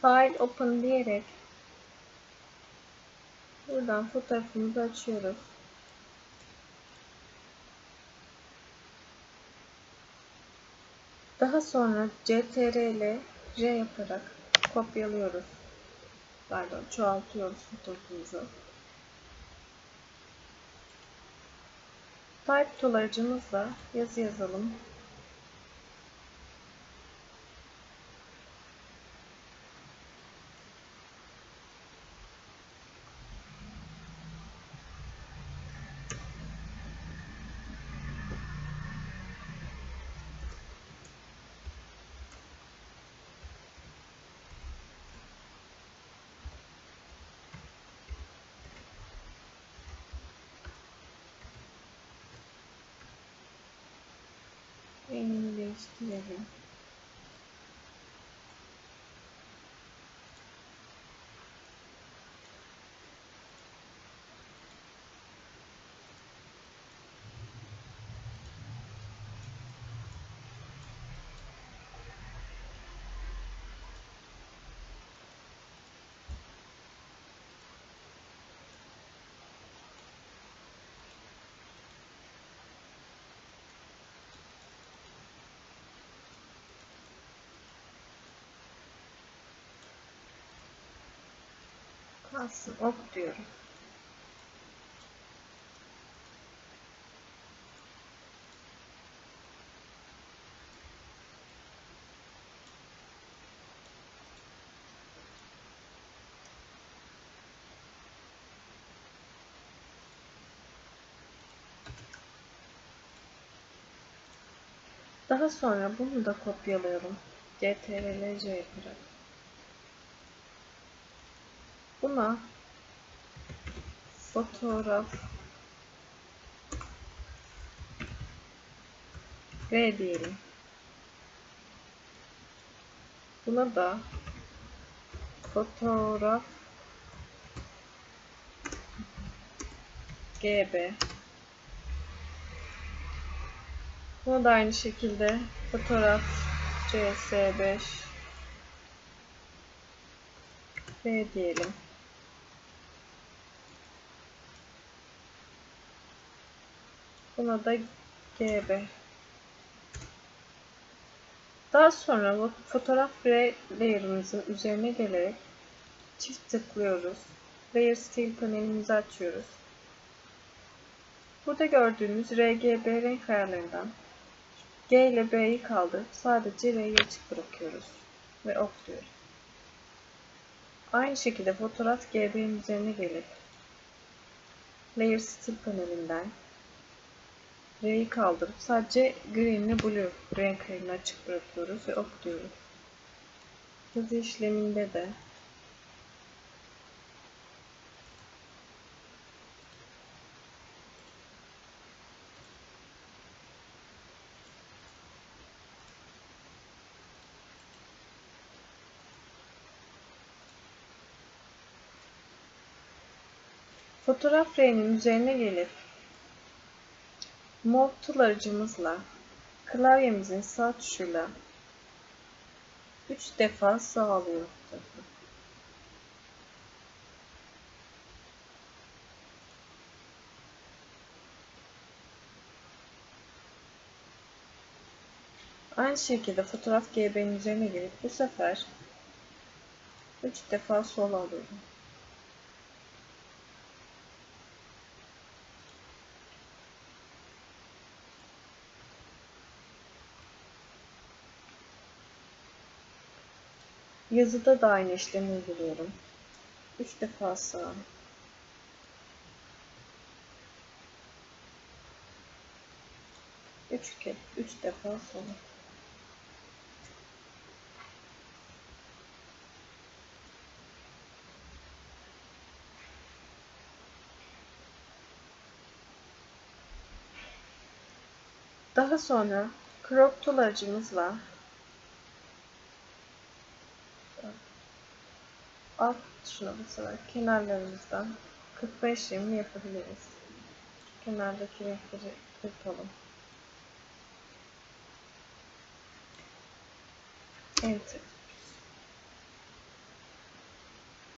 File Open diyerek buradan fotoğrafımızı açıyoruz. Daha sonra CTRL R yaparak kopyalıyoruz. Pardon, çoğaltıyoruz fotoğrafımızı. Type tool aracımızla yazı yazalım. Rengini değiştirelim. Kalsın ok diyorum. Daha sonra bunu da kopyalıyorum. CTRL-C yaparak. Buna fotoğraf V diyelim. Buna da fotoğraf GB. Buna da aynı şekilde fotoğraf CS5 V diyelim. Buna da GB. Daha sonra fotoğraf layer'ımızın üzerine gelerek çift tıklıyoruz. Layer Style panelimizi açıyoruz. Burada gördüğünüz RGB renk ayarlarından G ile B'yi kaldırıp sadece R'yi açık bırakıyoruz ve OK diyoruz. Aynı şekilde fotoğraf GB'nin üzerine gelip Layer Style panelinden R'yi kaldırıp sadece green ile blue renk ayarını açık bırakıyoruz ve OK diyoruz. Yazı işleminde de Fotoğraf reyinin üzerine gelip Move Tool aracımızla klavyemizin sağ tuşuyla 3 defa sağ alıyoruz. Aynı şekilde fotoğraf GB'nin üzerine gelip bu sefer 3 defa sol alıyorum. Yazıda da aynı işlemi uyguluyorum. 3 defa sağ. Üç kez, üç defa sol. Daha sonra crop tool aracımızla alt tuşuna basarak kenarlarımızdan 45-20 yapabiliriz. Kenardaki renkleri kırpalım. Enter.